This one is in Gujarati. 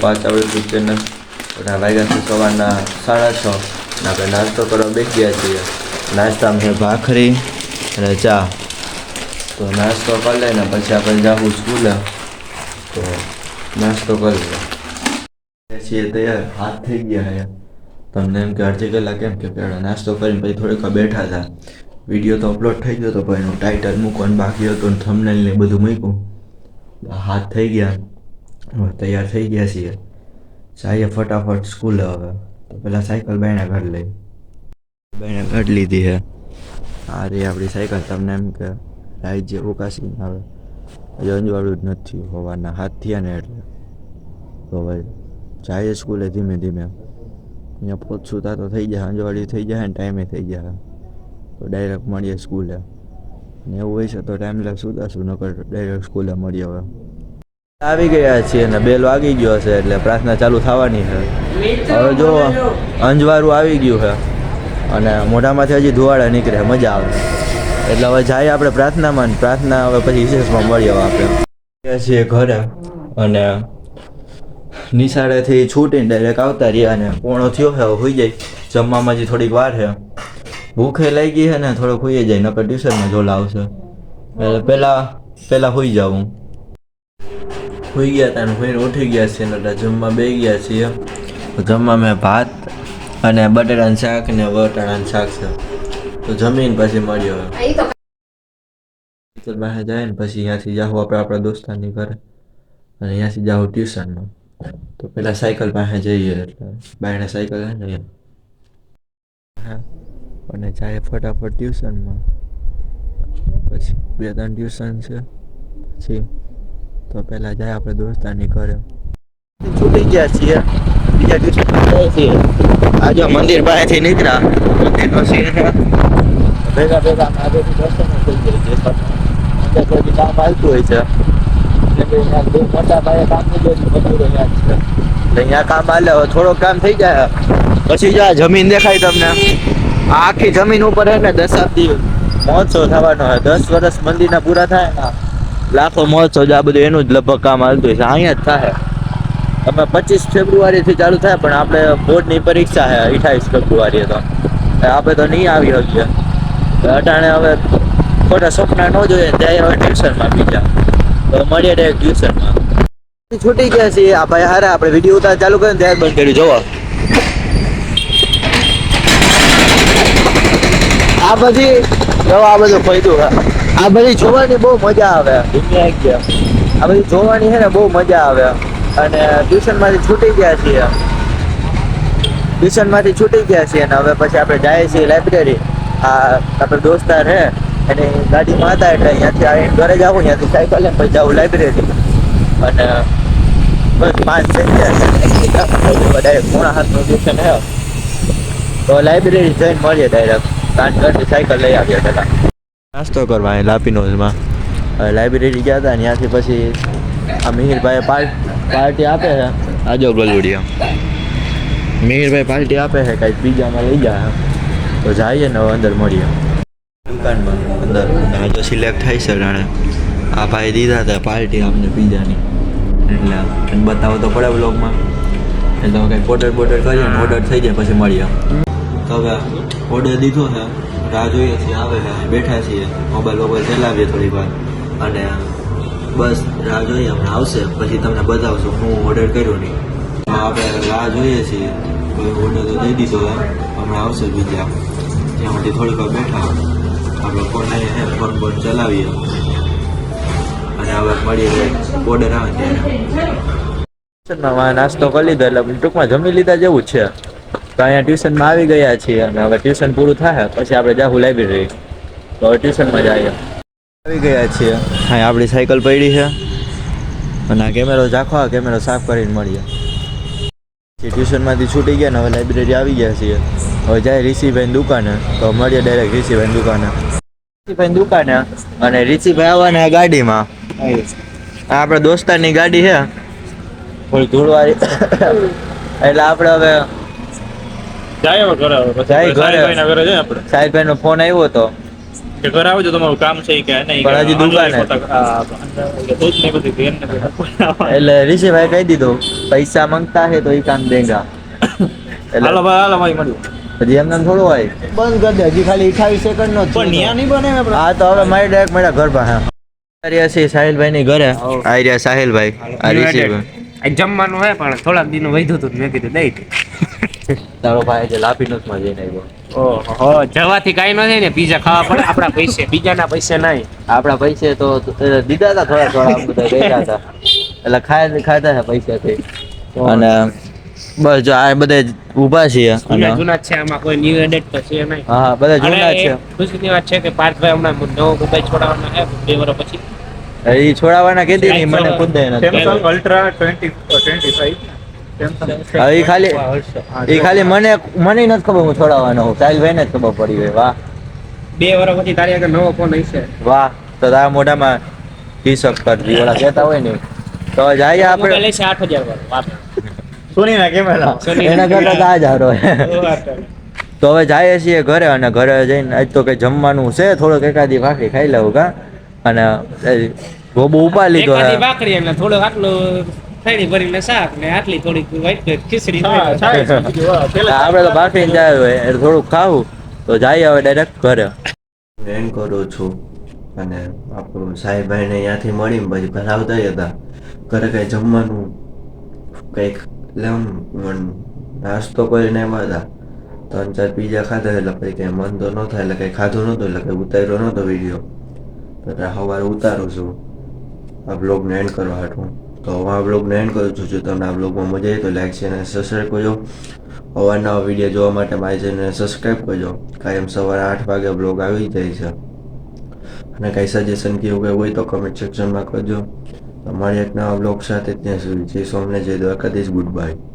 પાંચ આવડે યુટ્યુબ ચેનલ અને વાગ્યા છે સવારના સાડા છ. આપણે નાસ્તો કરવા બેસી ગયા છીએ. નાસ્તામાં છે ભાખરી અને ચા. તો નાસ્તો કરી લઈને પછી આપણે જાવું સ્કૂલે. તો નાસ્તો કરી લઈએ. છીએ તૈયાર. હાથ થઈ ગયા છે. તમને એમ કે અડધી કલાક એમ કે પહેલાં નાસ્તો કરીને પછી થોડીક બેઠા હતા. વીડિયો તો અપલોડ થઈ ગયો હતો, પણ એનું ટાઇટલ મૂકવાનું બાકી હતું ને થંબનેલ ને બધું મૂક્યું. હાથ થઈ ગયા. તૈયાર થઈ ગયા છીએ. જઈએ ફટાફટ સ્કૂલે હવે. તો પહેલાં સાયકલ બેને ઘર લઈ બેને ઘર લીધી છે આ રહી આપણી સાયકલ તમને એમ કે રાઈટ જે ઉકાસી આવે. હજુ અંજવાળું જ નથી હોવાના. હાથ થયા ને એટલે. તો હવે જાય સ્કૂલે ધીમે ધીમે. અહીંયા પહોંચશું તો થઈ જાય. અંજવાળી થઈ જાય ને ટાઈમે થઈ જાય. તો ડાયરેક્ટ મળીએ સ્કૂલે ને એવું હોય છે તો ટાઈમ લાગ. સુધાશું નકર ડાયરેક્ટ સ્કૂલે મળીએ હવે. આવી ગયા છીએ ને બેલ વાગી ગયો છે એટલે પ્રાર્થના ચાલુ થવાની છે. હવે જો અંજવાળું આવી ગયું છે અને મોઢામાંથી હજી ધુવાડા નીકળે મજા આવે. એટલે હવે જાય આપણે પ્રાર્થનામાં પ્રાર્થના હવે પછી વિશેષમાં મળીએ આપણે. ગયા છીએ ઘરે અને નિશાળેથી છૂટીને ડાયરેક્ટ આવતા રહ્યા અને પોણો થયો છે હોઈ જાય. જમવામાં હજી થોડીક વાર છે. ભૂખે લઈ ગઈ છે ને થોડોક હોઈ જાય નકર ટ્યુશનમાં ઝોલા આવશે. એટલે પહેલાં પહેલાં હોઈ જાઉં. હોઈ ગયા હતા ને હોઈને ઉઠી ગયા ને એટલે જમવા બે ગયા છીએ. જમવા મેં ભાત અને બટેટાનું શાક ને વટાણાનું શાક છે. તો જમીન પછી મળ્યો ટીચર પાસે જાય ને પછી અહીંયાથી જાઉં આપણે આપણા દોસ્તારની ઘરે. અને અહીંયાથી જાઉં ટ્યુશનમાં. તો પેલા સાયકલ પાસે જઈએ એટલે બાયણે સાયકલ હે ને હા. અને જાય ફટાફટ ટ્યુશનમાં. પછી બે ત્રણ ટ્યુશન છે. પછી તો પહેલા જાય આપણે દોસ્તારની ઘરે. છૂટી ગયા છીએ. બીજા દિવસે આજે મંદિર પાસેથી નીકળ્યા. મંદિરનો છે ભેગા ભેગા આગળથી દર્શન થઈ જાય છે. અંદર થોડી કામ આવતું હોય છે. એટલે અહીંયા મોટા ભાઈએ કામ મજૂરો અહીંયા છે અહીંયા કામ હાલે, હવે થોડુંક કામ થઈ જાય. પછી જો જમીન દેખાય તમને. આખી જમીન ઉપર હે ને દશાબ્દી મહોત્સવ થવાનો દસ વર્ષ મંદિરના પૂરા થાય ને. લાખો મહોત્સવ આ બધું એનું જ લગભગ કામ હાલતું છે. અહીંયા જ થાય. તમે પચીસ ફેબ્રુઆરીથી ચાલુ થાય, પણ આપણે બોર્ડની પરીક્ષા છે અઠાવીસ ફેબ્રુઆરીએ તો. આપણે તો નહીં આવી શકીએ. અટાણે હવે ખોટા સપના ન જોઈએ, ત્યાં હવે ટ્યુશનમાં બીજા. તો મળીએ ડાયરેક્ટ ટ્યુશનમાં. છૂટી ગયા છીએ. આ ભાઈ હારા આપણે વીડિયો ઉતાર ચાલુ કરીને ત્યારે બંધ કર્યું જોવો. આ બધી જો આ બધું ફાયદો આ બધી જોવાની બહુ મજા આવે. આ બધી જોવાની છે ને બહુ મજા આવે. અને ટ્યુશનમાંથી છૂટી ગયા છીએ. ટ્યુશનમાંથી છૂટી ગયા છીએ અને હવે પછી આપણે જઈએ છીએ લાઇબ્રેરી. આ આપણે દોસ્તાર છે. એની ગાડીમાં હતા એટલે અહીંયાથી આવીને ઘરે જવું ત્યાંથી સાયકલ લઈને પછી જાવું લાઇબ્રેરી. અને બસ પાંચ ડાયરેક્ટ પોણા હાથનું ટ્યુશન છે. તો લાઇબ્રેરી જઈને મળીએ ડાયરેક્ટ કારણ ઘરથી સાયકલ લઈ આવ્યો પેલા નાસ્તો કરવા અહીં લાપીનોઝમાં. હવે લાઇબ્રેરી ગયા હતા ત્યાંથી પછી આ મિહિરભાઈ પાર્ટી આપે છે. આજો ગલુડિયા મિહિરભાઈ પાર્ટી આપે છે, કાંઈક પીઝામાં લઈ જાય તો જઈએ ને હવે અંદર મળીએ. દુકાનમાં, અંદર. અને જો સિલેક્ટ થાય છે જાણે આ ભાઈ દીધા હતા પાર્ટી આપને પીઝાની. એટલે બતાવો તો પડે બ્લોગમાં એટલે કંઈક ઓર્ડર બોર્ડર કરીએ ઓર્ડર થઈ જાય પછી મળીએ. તો હવે ઓર્ડર દીધો છે. રાહ જોઈએ છીએ, આવે છે, બેઠા છીએ મોબાઈલ મોબાઈલ ચલાવીએ થોડી વાર. અને બસ રાહ જોઈએ, હમણાં આવશે, પછી તમને બતાવશું, હું ઓર્ડર કર્યો નહીં. આપણે રાહ જોઈએ છીએ, કોઈ ઓર્ડર તો દઈ દીધો હમણાં આવશે બીજા. ત્યાં માટે થોડીક વાર બેઠા, આપણે ફોન લઈએ ફોન બોન ચલાવીએ. અને હવે મળીએ ઓર્ડર આવે ત્યારે. નાસ્તો કરી લીધો, એટલે ટૂંકમાં જમી લીધા જેવું છે. તો અહીંયા ટ્યુશનમાં આવી ગયા છીએ અને હવે ટ્યુશન પૂરું થાય, પછી આપણે જાહું લાઇબ્રેરી. તો હવે ટ્યુશનમાં જઈએ આવી ગયા છીએ. હા આપણી સાયકલ પડી છે અને આ કેમેરો ઝાંખો કેમેરો સાફ કરીને મળીએ. ટ્યુશનમાંથી છૂટી ગયા ને હવે લાઇબ્રેરી આવી ગયા છીએ. હવે જાય ઋષિભાઈની દુકાને, તો મળીએ ડાયરેક્ટ ઋષિભાઈની દુકાને. ઋષિભાઈની દુકાને અને ઋષિભાઈ આવવાના ગાડીમાં. આ આપણા દોસ્તારની ગાડી છે. થોડી ધૂળવાળી. એટલે આપણે હવે જાય હવે ઘરે હવે. પછી જાય ઘરે. ઘરે જાય આપણે. સાહિલભાઈનો ફોન આવ્યો હતો કે ઘરે આવજો તમારું કામ છે કે નહીં પણ હજી દુકાને. ને બધું ઘેર ને બધું. એટલે ઋષિભાઈ કહી દીધું પૈસા માંગતા હે તો એ કામ દેગા. હાલો ભાઈ હાલો ભાઈ મળ્યું હજી એમને થોડું હોય. બંધ કરી દે હજી ખાલી 28 સેકન્ડ નો પણ ન્યા નહીં બને હા તો હવે મારી ડાયરેક્ટ મારા ઘર પાસે. રહ્યા છીએ સાહિલભાઈ ની ઘરે. આ રહ્યા સાહિલભાઈ આ ઋષિભાઈ. જમવાનું હે પણ થોડાક દિનો વધ્યું હતું મેં કીધું દઈ. તારો ભાઈ જે લાપી માં જઈને આવ્યો. ઓહો જવાથી કાંઈ ન થાય ને પીઝા ખાવા પડે આપણા પૈસે બીજાના પૈસે નહીં. આપણા પૈસે તો દીધા હતા થોડા થોડા આમ બધા ગયા હતા એટલે ખાય ખાતા હતા પૈસાથી. અને બસ જો આ બધે ઊભા છીએ અને જૂના છે આમાં કોઈ ન્યુ એડેટ તો છે નહીં. હા બધા જૂના છે. ખુશીની વાત છે કે પાર્થભાઈ હમણાં નવો મોબાઈલ છોડાવવાના છે બે વર્ષ પછી. એ છોડાવવાના કીધી નહીં મને ખુદ નથી સેમસંગ અલ્ટ્રા 20 25 ખાલી એ ખાલી મને મને નથી ખબર હું છોડાવવાનો હું સાહિલભાઈ ને જ ખબર પડી હોય વાહ. બે વર્ષ પછી તારી આગળ નવો ફોન હશે. વાહ તો તારા મોઢામાં ટી શર્ટ પર ઓલા કહેતા હોય ને તો જઈએ આપણે આપણે છે આઠ હજાર વાળો સોનીના કેમેરા. એના કરતા તો આ જ હારો તો હવે જઈએ છીએ ઘરે અને ઘરે જઈને આજ તો કઈ જમવાનું છે થોડોક એકાદી ભાખરી ખાઈ લઉં કા? અને ગોબો ઉપા લીધો એકાદી હે. ભાખરી અને થોડું આટલું થેણી ભરીને શાક ને આટલી થોડીક ખીચડી આપણે તો જાય હોય થોડુંક ખાવું તો જાય હવે ડાયરેક્ટ ઘરે. એન્ડ કરું છું. અને આપણું સાહેબભાઈને ત્યાંથી મળીને પછી ઘરે આવતા હતા. ઘરે કંઈ જમવાનું કંઈક લેવાનું નાસ્તો કરીને એમાં હતા. ત્રણ ચાર પીઝા ખાધા એટલે પછી કંઈ મન તો ન થાય એટલે કંઈ ખાધું નહોતું એટલે કંઈ ઉતાર્યો નહોતો વીડિયો. તો સવારે ઉતારું છું. આ બ્લોગને એન્ડ કરવા હાટું. તો હવે આ બ્લોગને એન્ડ કરું છું. જો તમને આ બ્લોગમાં મજા આવી તો લાઈક છે અને સબસ્ક્રાઈબ કરજો. અવારનવા વીડિયો જોવા માટે મારી ચેનલને સબસ્ક્રાઈબ કરજો. કાયમ સવારે આઠ વાગે બ્લોગ આવી જાય છે. અને કાંઈ સજેશન કે એવું કંઈ હોય તો કમેન્ટ સેક્શનમાં કરજો. તમારી એક નવા બ્લોગ સાથે ત્યાં સુધી. જય સોમને જય દ્વારકાધીશ. Good bye